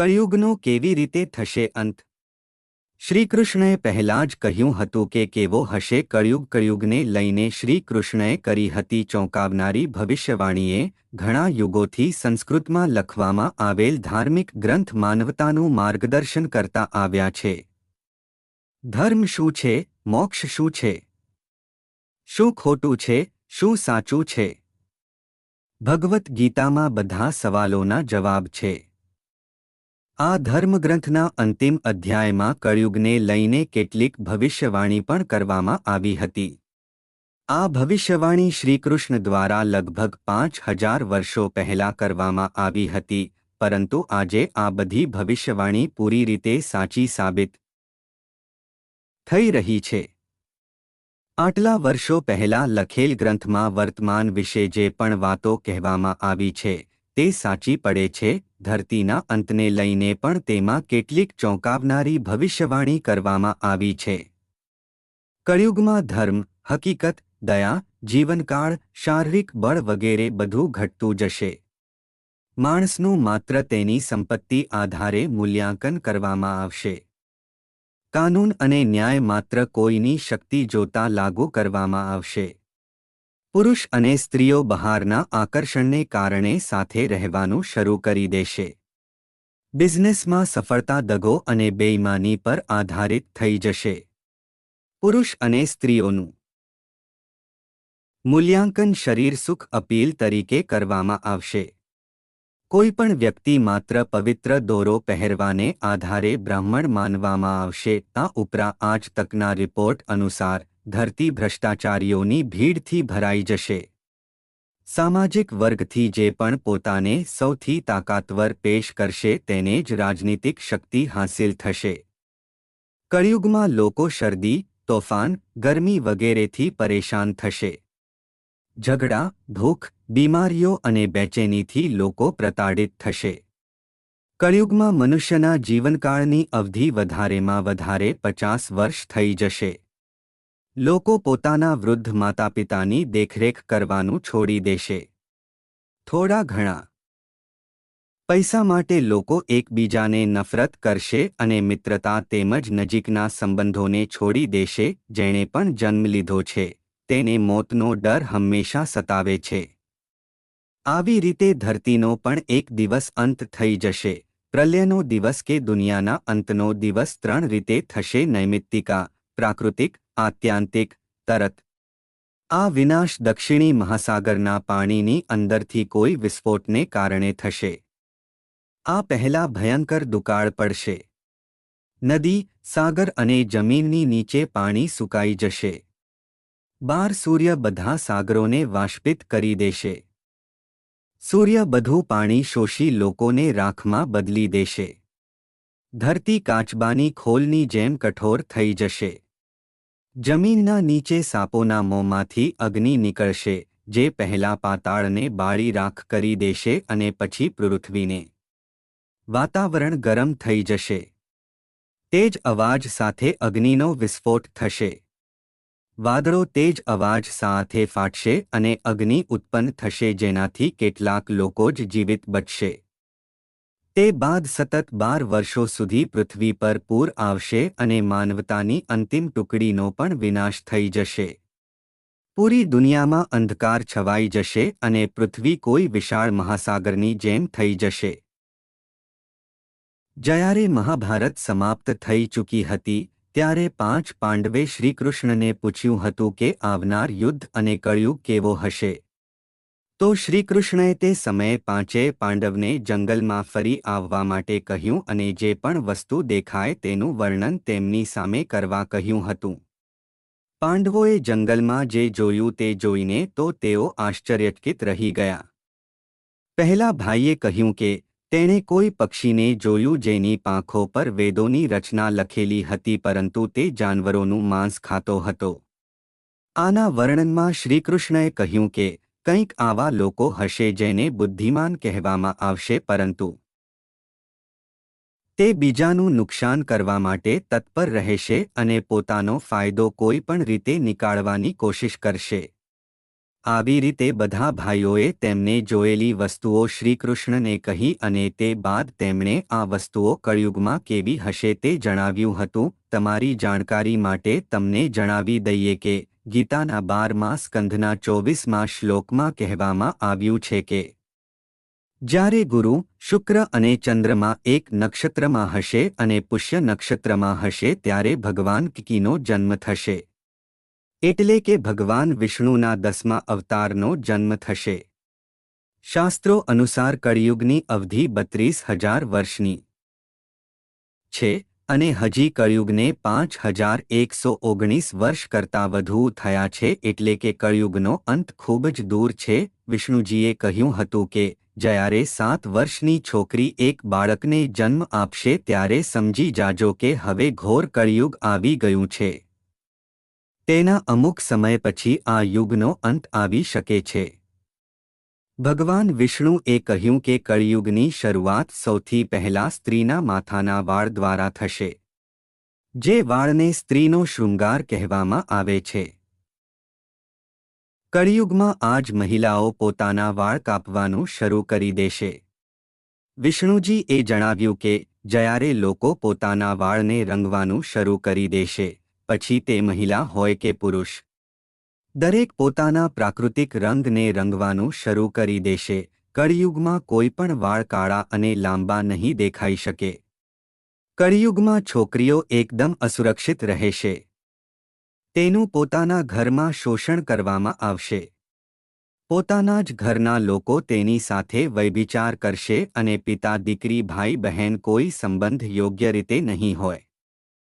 કળિયુગનો કેવી રીતે થશે અંત? શ્રીકૃષ્ણએ પહેલાં જ કહ્યું હતું કે કેવો હશે કળિયુગ કળિયુગને લઈને શ્રીકૃષ્ણએ કરી હતી ચોંકાવનારી ભવિષ્યવાણીએ ઘણા યુગોથી સંસ્કૃતમાં લખવામાં આવેલ ધાર્મિક ગ્રંથ માનવતાનું માર્ગદર્શન કરતા આવ્યા છે. ધર્મ શું છે? મોક્ષ શું છે? શું ખોટું છે? શું સાચું છે? ભગવદ્ ગીતામાં બધા સવાલોના જવાબ છે. આ ધર્મગ્રંથના અંતિમ અધ્યાયમાં કળિયુગને લઈને કેટલીક ભવિષ્યવાણી પણ કરવામાં આવી હતી. આ ભવિષ્યવાણી શ્રીકૃષ્ણ દ્વારા લગભગ પાંચ હજાર વર્ષો પહેલા કરવામાં આવી હતી, પરંતુ આજે આ બધી ભવિષ્યવાણી પૂરી રીતે સાચી સાબિત થઈ રહી છે. આટલા વર્ષો પહેલા લખેલ ગ્રંથમાં વર્તમાન વિશે જે પણ વાતો કહેવામાં આવી છે તે સાચી પડે છે, ધરતીના અંતને લઈને પણ તેમાં કેટલીક ચોંકાવનારી ભવિષ્યવાણી કરવામાં આવી છે. કળિયુગમાં ધર્મ, હકીકત, દયા, જીવનકાળ, શારીરિક બળ વગેરે બધું ઘટતું જશે. માણસનું માત્ર તેની સંપત્તિ આધારે મૂલ્યાંકન કરવામાં આવશે. કાનૂન અને ન્યાય માત્ર કોઈની શક્તિ જોતા લાગુ કરવામાં આવશે. પુરુષ અને સ્ત્રીઓ બહારના આકર્ષણને કારણે સાથે રહેવાનું શરૂ કરી દેશે. બિઝનેસમાં સફળતા દગો અને બેઈમાની પર આધારિત થઈ જશે. પુરુષ અને સ્ત્રીઓનું મૂલ્યાંકન શરીર સુખ અપીલ તરીકે કરવામાં આવશે. કોઈપણ વ્યક્તિ માત્ર પવિત્ર દોરો પહેરવાને આધારે બ્રાહ્મણ માનવામાં આવશે આ ઉપરા આજ તકના રિપોર્ટ અનુસાર ધરતી ભ્રષ્ટાચારીઓની ભીડથી ભરાઈ જશે. સામાજિક વર્ગથી જે પણ પોતાને સૌથી તાકાતવર પેશ કરશે તેને જ રાજનીતિક શક્તિ હાંસિલ થશે. કળિયુગમાં લોકો શરદી, તોફાન, ગરમી વગેરેથી પરેશાન થશે. ઝઘડા, ભૂખ, બીમારીઓ અને બેચેનીથી લોકો પ્રતાડિત થશે. કળિયુગમાં મનુષ્યના જીવનકાળની અવધિ વધારેમાં વધારે પચાસ વર્ષ થઈ જશે. લોકો પોતાના વૃદ્ધ માતાપિતાની દેખરેખ કરવાનું છોડી દેશે. થોડા ઘણા. પૈસા માટે લોકો એકબીજાને નફરત કરશે અને મિત્રતા તેમજ નજીકના સંબંધોને છોડી દેશે, જેણે પણ જન્મ લીધો છે. તેને મોતનો ડર હંમેશા સતાવે છે. આવી રીતે ધરતીનો પણ એક દિવસ અંત થઈ જશે. પ્રલયનો દિવસ કે દુનિયાના અંતનો દિવસ ત્રણ રીતે થશે નૈમિત્તિકા. પ્રાકૃતિક, આત્યાંતિક, તરત. આ વિનાશ દક્ષિણી મહાસાગરના પાણીની અંદરથી કોઈ વિસ્ફોટને કારણે થશે. આ પહેલા ભયંકર દુકાળ પડશે. નદી, સાગર અને જમીનની નીચે પાણી સુકાઈ જશે. બાર સૂર્ય બધા સાગરોને વાષ્પિત કરી દેશે. સૂર્ય બધું પાણી શોષી લોકોને રાખમાં બદલી દેશે. ધરતી કાચબાની ખોલની જેમ કઠોર થઈ જશે. જમીનના નીચે સાપોના મોંમાંથી અગ્નિ નીકળશે, જે પહેલા પાતાળને બાળી રાખ કરી દેશે અને પછી પૃથ્વીને. વાતાવરણ ગરમ થઈ જશે. તેજ અવાજ સાથે અગ્નિનો વિસ્ફોટ થશે. વાદળો તેજ અવાજ સાથે ફાટશે અને અગ્નિ ઉત્પન્ન થશે જેનાથી કેટલાક લોકો જ જીવિત બચશે. તે બાદ સતત બાર વર્ષો સુધી પૃથ્વી પર પૂર આવશે અને માનવતાની અંતિમ ટુકડીનો પણ વિનાશ થઈ જશે. પૂરી દુનિયામાં અંધકાર છવાઈ જશે અને પૃથ્વી કોઈ વિશાળ મહાસાગરની જેમ થઈ જશે. જ્યારે મહાભારત સમાપ્ત થઈ ચૂકી હતી, ત્યારે પાંચ પાંડવે શ્રીકૃષ્ણને પૂછ્યું હતું કે આવનાર યુદ્ધ અને કળિયુગ કેવો હશે? તો શ્રીકૃષ્ણએ તે સમયે પાંચેય પાંડવને જંગલમાં ફરી આવવા માટે કહ્યું અને જે પણ વસ્તુ દેખાય તેનું વર્ણન તેમની સામે કરવા કહ્યું હતું. પાંડવોએ જંગલમાં જે જોયું તે જોઈને તો તેઓ આશ્ચર્યચકિત રહી ગયા. પહેલા ભાઈએ કહ્યું કે, તેણે કોઈ પક્ષીને જોયું જેની પાંખો પર વેદોની રચના લખેલી હતી પરંતુ તે જાનવરોનું માંસ ખાતો હતો. આના વર્ણનમાં શ્રીકૃષ્ણએ કહ્યું કે કંઈક આવા લોકો હશે જેને બુદ્ધિમાન કહેવામાં આવશે પરંતુ તે બીજાનું નુકસાન કરવા માટે તત્પર રહેશે અને પોતાનો ફાયદો કોઈ પણ રીતે નીકાળવાની કોશિશ કરશે. આવી રીતે બધા ભાઈઓએ તેમને જોયેલી વસ્તુઓ શ્રીકૃષ્ણને કહી અને તે બાદ તેમણે આ વસ્તુઓ કળિયુગમાં કેવી હશે તે જણાવ્યું હતું. તમારી જાણકારી માટે તમને જણાવી દઈએ કે ગીતાના બારમા સ્કંધના ચોવીસમાં શ્લોકમાં કહેવામાં આવ્યું છે કે, જ્યારે ગુરુ શુક્ર અને ચંદ્રમાં એક નક્ષત્રમાં હશે અને પુષ્ય નક્ષત્રમાં હશે ત્યારે ભગવાન કિકીનો જન્મ થશે. એટલે કે ભગવાન વિષ્ણુના દસમા અવતારનો જન્મ થશે. શાસ્ત્રો અનુસાર કળિયુગની અવધિ બત્રીસ હજાર વર્ષની છે. અને હજી કળિયુગને પાંચ હજાર એકસો ઓગણીસ વર્ષ કરતાં વધુ થયા છે એટલે કે કળિયુગનો અંત ખૂબ જ દૂર છે. વિષ્ણુજીએ કહ્યું હતું કે જ્યારે સાત વર્ષની છોકરી એક બાળકને જન્મ આપશે ત્યારે સમજી જાજો કે હવે ઘોર કળિયુગ આવી ગયું છે. તેના અમુક સમય પછી આ યુગનો અંત આવી શકે છે. ભગવાન વિષ્ણુએ કહ્યું કે કળિયુગની શરૂઆત સૌથી પહેલા સ્ત્રીના માથાના વાળ દ્વારા થશે, જે વાળને સ્ત્રીનો શૃંગાર કહેવામાં આવે છે. કળિયુગમાં આજ મહિલાઓ પોતાના વાળ કાપવાનું શરૂ કરી દેશે. વિષ્ણુજીએ જણાવ્યું કે, જ્યારે લોકો પોતાના વાળને રંગવાનું શરૂ કરી દેશે, પછી તે મહિલા હોય કે પુરુષ દરેક પોતાના પ્રાકૃતિક રંગને રંગવાનું શરૂ કરી દેશે. કળિયુગમાં કોઈ પણ વાળ કાળા અને લાંબા નહીં દેખાઈ શકે. કળિયુગમાં છોકરીઓ એકદમ અસુરક્ષિત રહેશે. તેનું પોતાના ઘરમાં શોષણ કરવામાં આવશે. પોતાના જ ઘરના લોકો તેની સાથે વૈભિચાર કરશે અને પિતા, દીકરી, ભાઈ, બહેન કોઈ સંબંધ યોગ્ય રીતે નહીં હોય.